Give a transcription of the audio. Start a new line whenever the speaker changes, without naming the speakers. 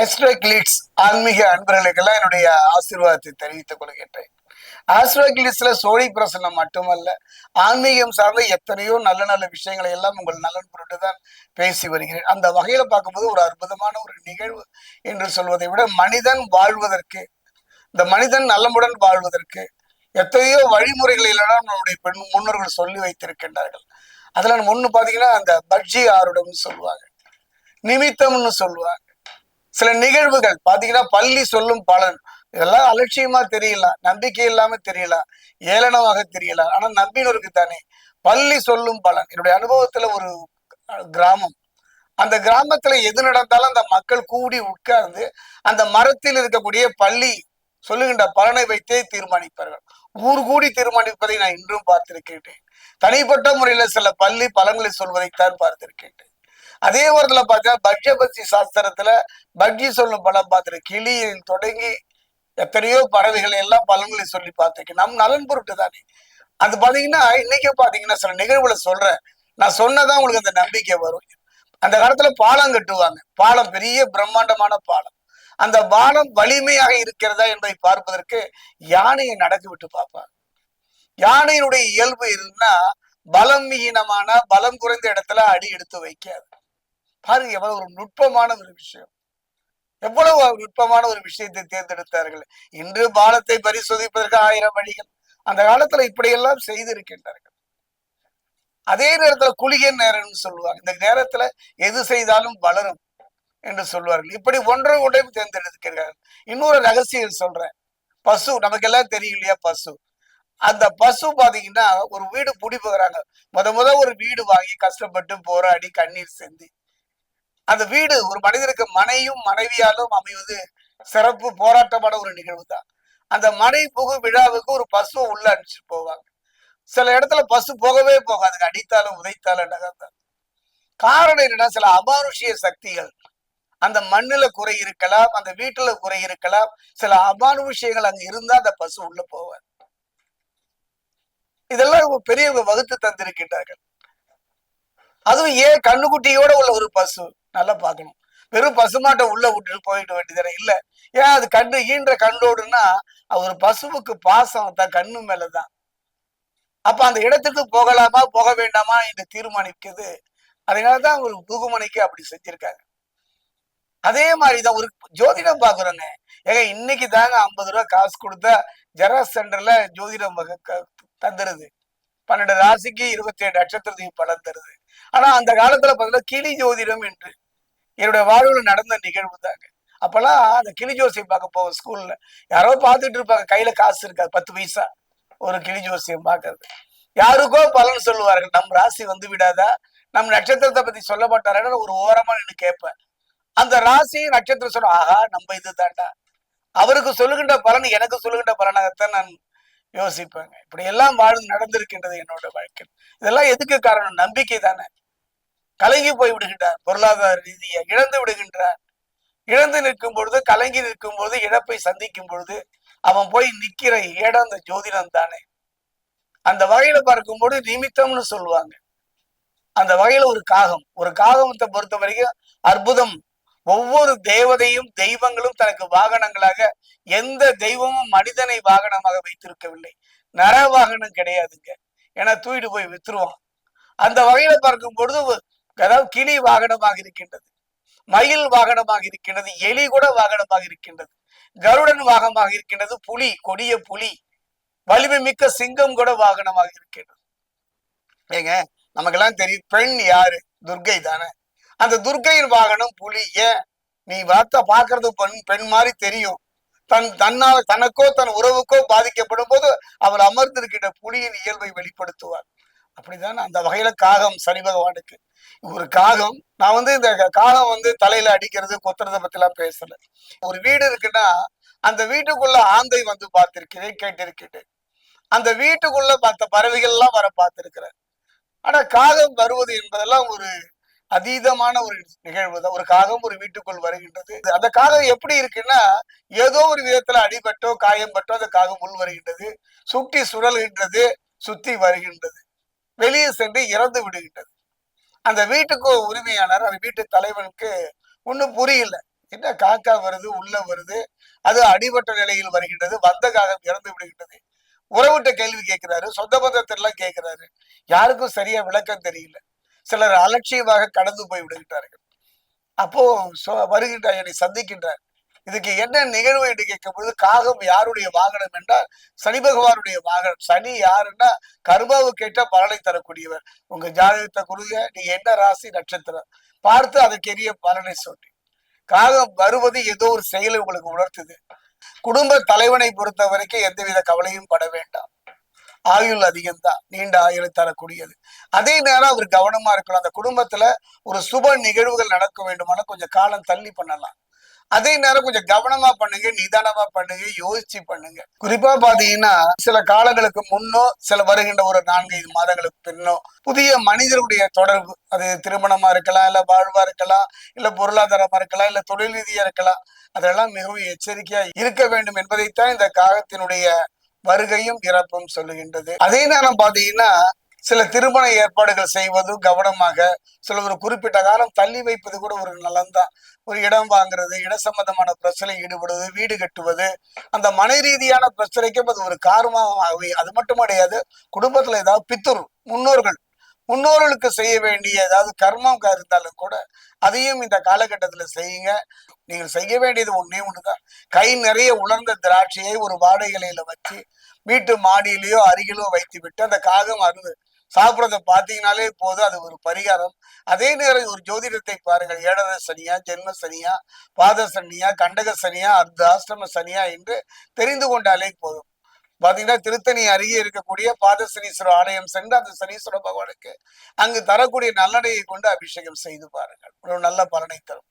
ஆஸ்ட்ரோகிளிட்ஸ் ஆன்மீக அன்பர்களுக்கெல்லாம் என்னுடைய ஆசீர்வாதத்தை தெரிவித்துக் கொள்கின்றேன். ஆஸ்ட்ரோகிளிட்ஸ்ல சோழி பிரசன்னம் மட்டுமல்ல ஆன்மீகம் சார்ந்த எத்தனையோ நல்ல நல்ல விஷயங்களை எல்லாம் உங்கள் நலன் பொருட்டு தான் பேசி வருகிறேன். அந்த வகையில பார்க்கும்போது ஒரு அற்புதமான ஒரு நிகழ்வு என்று சொல்வதை விட மனிதன் வாழ்வதற்கு இந்த மனிதன் நலமுடன் வாழ்வதற்கு எத்தனையோ வழிமுறைகளை எல்லாம் நம்முடைய பெண் முன்னோர்கள் சொல்லி வைத்திருக்கின்றார்கள். அதுல ஒண்ணு பாத்தீங்கன்னா அந்த பட்ஜி ஆருடம்னு சொல்லுவாங்க. நிமித்தம்னு சொல்லுவாங்க. சில நிகழ்வுகள் பாத்தீங்கன்னா பள்ளி சொல்லும் பலன் இதெல்லாம் அலட்சியமா தெரியலாம் நம்பிக்கை இல்லாம தெரியலாம் ஏளனமாக தெரியல ஆனா நம்பினருக்கு தானே. பள்ளி சொல்லும் பலன் என்னுடைய அனுபவத்துல ஒரு கிராமம். அந்த கிராமத்துல எது நடந்தாலும் அந்த மக்கள் கூடி உட்கார்ந்து அந்த மரத்தில் இருக்கக்கூடிய பள்ளி சொல்லுகின்ற பலனை வைத்தே தீர்மானிப்பார்கள். ஊர் கூடி தீர்மானிப்பதை நான் இன்றும் பார்த்திருக்கின்றேன். தனிப்பட்ட முறையில சில பள்ளி பலன்களை சொல்வதைத்தான் பார்த்திருக்கின்றேன். அதே வாரத்துல பார்த்தா பக்ஷபக்தி சாஸ்திரத்துல பட்ஜி சொல்லும் பலம் பார்த்திருக்கேன் கிளியில் தொடங்கி எத்தனையோ பறவைகளை எல்லாம் பலன்களை சொல்லி பார்த்திருக்கேன் நம் நலன் பொருட்டு தானே. அது பாத்தீங்கன்னா இன்னைக்கு பாத்தீங்கன்னா சில நிகழ்வுகளை சொல்றேன். நான் சொன்னதான் உங்களுக்கு அந்த நம்பிக்கை வரும். அந்த காலத்துல பாலம் கட்டுவாங்க. பாலம் பெரிய பிரம்மாண்டமான பாலம். அந்த பாலம் வலிமையாக இருக்கிறதா என்பதை பார்ப்பதற்கு யானையை நடக்க விட்டு பார்ப்பாங்க. யானையினுடைய இயல்பு இருந்தா பலம் மீனமான பலம் குறைந்த இடத்துல அடி எடுத்து வைக்காது. பாருங்க எவ்வளவு ஒரு நுட்பமான ஒரு விஷயம். எவ்வளவு நுட்பமான ஒரு விஷயத்தை தேர்ந்தெடுத்தார்கள். இன்று பாலத்தை பரிசோதிப்பதற்கு ஆயிரம் வழிகள். அந்த காலத்துல இப்படியெல்லாம் செய்திருக்கின்றார்கள். அதே நேரத்துல குளிகை நேரம்னு சொல்லுவாங்க. இந்த நேரத்துல எது செய்தாலும் வளரும் என்று சொல்வார்கள் இப்படி ஒன்றை ஒன்றையும் தேர்ந்தெடுக்கிறார்கள் இன்னொரு ரகசியம் சொல்றேன். பசு நமக்கு எல்லாம் தெரியும் இல்லையா பசு? அந்த பசு பாத்தீங்கன்னா ஒரு வீடு பிடிப்புகிறாங்க முத முத ஒரு வீடு வாங்கி கஷ்டப்பட்டு போராடி கண்ணீர் செந்தி அந்த வீடு ஒரு மனிதனுக்கு மனையும் மனைவியாலும் அமைவது சிறப்பு போராட்டமான ஒரு நிகழ்வு தான் அந்த மனை புகு விழாவுக்கு ஒரு பசுவை உள்ள அனுப்பிச்சு போவாங்க. சில இடத்துல பசு போகவே போகாது அடித்தாலும் உதைத்தாலும் நகர்ந்தாலும். காரணம் என்னன்னா சில அமானுஷிய சக்திகள் அந்த மண்ணுல குறை இருக்கலாம் அந்த வீட்டுல குறை இருக்கலாம். சில அமானுஷியங்கள் அங்க இருந்தா அந்த பசு உள்ள போவார் இதெல்லாம் பெரியவங்க வகுத்து தந்திருக்கின்றார்கள். அதுவும் ஏன் கண்ணுக்குட்டியோட உள்ள ஒரு பசு? நல்லா பார்க்கணும். வெறும் பசுமாட்டை உள்ள விட்டுட்டு போயிட்டு வேண்டியதானே இல்ல. ஏன் அது கண்ணு ஈன்ற கண்டோடுன்னா ஒரு பசுவுக்கு பாசம் தான் கண்ணு மேலதான். அப்ப அந்த இடத்துக்கு போகலாமா போக வேண்டாமா என்று தீர்மானிக்கிறது அதனாலதான் ஒரு புகுமனைக்கு அப்படி செஞ்சிருக்காங்க. அதே மாதிரிதான் ஒரு ஜோதிடம் பாக்குறோங்க ஏங்க இன்னைக்கு தாங்க ஐம்பது ரூபா காசு கொடுத்தா ஜெராக்ஸ் சென்டர்ல ஜோதிடம் தந்துருது. பன்னெண்டு ராசிக்கு இருபத்தி ஏழு நட்சத்திரத்துக்கு பலன் தருது. ஆனா அந்த காலத்துல பாத்தீங்கன்னா கிளி ஜோதிடம் என்று என்னுடைய வாழ்வுல நடந்த நிகழ்வு தாங்க. அப்பெல்லாம் அந்த கிளி ஜோசியம் பார்க்க போவோம் ஸ்கூல்ல யாரோ பார்த்துட்டு இருப்பாங்க. கையில காசு இருக்காது. பத்து பைசா. ஒரு கிளி ஜோசியம் பார்க்கறது. யாருக்கோ பலன் சொல்லுவார்கள். நம் ராசி வந்து விடாதா? நம் நட்சத்திரத்தை பத்தி சொல்ல மாட்டாரன்னு ஒரு ஓரமா நின்று கேட்பேன். அந்த ராசி நட்சத்திரம் சொல்ல ஆஹா நம்ம இது தாண்டா அவருக்கு சொல்லுகின்ற பலன் எனக்கு சொல்லுகின்ற பலனாகத்தான் நான் யோசிப்பேங்க. இப்படி எல்லாம் வாழ்ந்து நடந்திருக்கின்றது என்னோட வாழ்க்கை இதெல்லாம் எதுக்கு காரணம்? நம்பிக்கை தானே. கலங்கி போய் விடுகின்றார் பொருளாதார ரீதியை இழந்து விடுகின்றார். இழந்து நிற்கும் பொழுது கலங்கி நிற்கும் பொழுது இழப்பை சந்திக்கும் பொழுது அவன் போய் நிக்கிற இடம் அந்த ஜோதிடம் தானே. அந்த வகையில பார்க்கும்போது நிமித்தம்னு சொல்லுவாங்க. அந்த வகையில ஒரு காகம். ஒரு காகத்தை பொறுத்த வரைக்கும் அற்புதம். ஒவ்வொரு தேவதையும் தெய்வங்களும் தனக்கு வாகனங்களாக எந்த தெய்வமும் மனிதனை வாகனமாக வைத்திருக்கவில்லை. நர வாகனம் கிடையாதுங்க. ஏன்னா தூக்கிட்டு போய் வித்துருவான். அந்த வகையில பார்க்கும் பொழுது அதாவது கிளி வாகனமாக இருக்கின்றது மயில் வாகனமாக இருக்கின்றது எலி கூட வாகனமாக இருக்கின்றது கருடன் வாகனமாக இருக்கின்றது புலி கொடிய புலி வலிமை மிக்க சிங்கம் கூட வாகனமாக இருக்கின்றது. ஏங்க நமக்கெல்லாம் தெரியும் பெண் யாரு? துர்கை தானே. அந்த துர்க்கையின் வாகனம் புலி. ஏன்? நீ வார்த்தை பாக்குறது பெண் பெண் மாதிரி தெரியும். தன் தன்னால் தனக்கோ தன் உறவுக்கோ பாதிக்கப்படும் போது அவர் அமர்ந்திருக்கின்ற புலியின் இயல்பை வெளிப்படுத்துவார். அப்படிதான் அந்த வகையில காகம் சனி பகவானுக்கு. ஒரு காகம் நான் வந்து இந்த காகம் வந்து தலையில அடிக்கிறது கொத்துறத பத்தி எல்லாம் பேசல. ஒரு வீடு இருக்குன்னா அந்த வீட்டுக்குள்ள ஆந்தை வந்து பார்த்திருக்கிறேன் கேட்டிருக்கிறேன். அந்த வீட்டுக்குள்ள பார்த்த பறவைகள் எல்லாம் வர பார்த்திருக்கிறேன். ஆனா காகம் வருவது என்பதெல்லாம் ஒரு அதீதமான ஒரு நிகழ்வு தான். ஒரு காகம் ஒரு வீட்டுக்குள் வருகின்றது. அந்த காகம் எப்படி இருக்குன்னா ஏதோ ஒரு விதத்துல அடிபட்டோ காயம்பட்டோ அந்த காகம் உள் வருகின்றது. சுட்டி சுழல்கின்றது சுத்தி வருகின்றது. வெளியே சென்று இறந்து விடுகின்றது. அந்த வீட்டுக்கு உரிமையாளர் அந்த வீட்டு தலைவனுக்கு ஒன்றும் புரியல. என்ன காக்கா வருது உள்ள வருது அது அடிபட்ட நிலையில் வருகின்றது வந்த காகம் இறந்து விடுகின்றது. உறவிட்ட கேள்வி கேட்கிறாரு சொந்த பந்தத்திலாம் கேட்கிறாரு. யாருக்கும் சரியா விளக்கம் தெரியல. சிலர் அலட்சியமாக கடந்து போய் விடுகின்றார்கள். அப்போ சொ- வருகின்ற என்னை சந்திக்கின்றார். இதுக்கு என்ன நிகழ்வு என்று கேட்கும் பொழுது காகம் யாருடைய வாகனம் என்றால் சனி பகவானுடைய வாகனம். சனி யாருன்னா கர்மாவு கேட்ட பலனை தரக்கூடியவர். உங்க ஜாதகத்தை கொடுங்க நீங்க என்ன ராசி நட்சத்திரம்? பார்த்து அதற்கெரிய பலனை சொல்லி. காகம் வருவது ஏதோ ஒரு செயலை உங்களுக்கு உணர்த்துது. குடும்ப தலைவனை பொறுத்த வரைக்கும் எந்தவித கவலையும் பட வேண்டாம். ஆயுள் அதிகம்தான் நீண்ட ஆயுள் தரக்கூடியது. அதே நேரம் அவர் கவனமா இருக்கணும். அந்த குடும்பத்துல ஒரு சுப நிகழ்வுகள் நடக்க வேண்டுமானா கொஞ்சம் காலம் தள்ளி பண்ணலாம். அதே நேரம் கொஞ்சம் கவனமா பண்ணுங்க நிதானமா பண்ணுங்க யோசிச்சு பண்ணுங்க. குறிப்பா பாத்தீங்கன்னா சில காலங்களுக்கு முன்னோ சில வருகின்ற ஒரு நான்கு ஐந்து மாதங்களுக்கு பின்னோ புதிய மனிதருடைய தொடர்பு அது திருமணமா இருக்கலாம் இல்ல வாழ்வா இருக்கலாம் இல்ல பொருளாதாரமா இருக்கலாம் இல்ல தொழில் ரீதியா இருக்கலாம் அதெல்லாம் மிகவும் எச்சரிக்கையா இருக்க வேண்டும் என்பதைத்தான் இந்த காகத்தினுடைய வருகையும் இறப்பும் சொல்லுகின்றது. அதே நேரம் பாத்தீங்கன்னா சில திருமண ஏற்பாடுகள் செய்வதும் கவனமாக சில ஒரு குறிப்பிட்ட காலம் தள்ளி வைப்பது கூட ஒரு நலன்தான் ஒரு இடம் வாங்குறது இட சம்பந்தமான பிரச்சனை ஈடுபடுவது வீடு கட்டுவது அந்த மனை ரீதியான பிரச்சனைக்கும் அது ஒரு காரணமாக அது மட்டும் கிடையாது குடும்பத்துல ஏதாவது பித்தூர் முன்னோர்கள் முன்னோர்களுக்கு செய்ய வேண்டிய ஏதாவது கர்மம் இருந்தாலும் கூட அதையும் இந்த காலகட்டத்துல செய்யுங்க. நீங்கள் செய்ய வேண்டியது ஒண்ணே ஒண்ணுதான். கை நிறைய உலர்ந்த திராட்சையை ஒரு வாடகை வச்சு வீட்டு மாடியிலேயோ அருகிலோ வைத்து விட்டு அந்த காகம் அருந்து சாப்பிட்றத பார்த்தீங்கனாலே போதும் அது ஒரு பரிகாரம். அதே நேரம் ஒரு ஜோதிடத்தை பாருங்கள். ஏழரை சனியா ஜென்ம சனியா பாத சனியா கண்டக சனியா அர்த்த ஆசிரம சனியா என்று தெரிந்து கொண்டாலே போதும். பாத்தீங்கன்னா திருத்தணி அருகே இருக்கக்கூடிய பாத சனீஸ்வரர் ஆலயம் சென்று அந்த சனீஸ்வர பகவானுக்கு அங்கு தரக்கூடிய நல்லடையை கொண்டு அபிஷேகம் செய்து பாருங்கள். ஒரு நல்ல பலனை தரும்.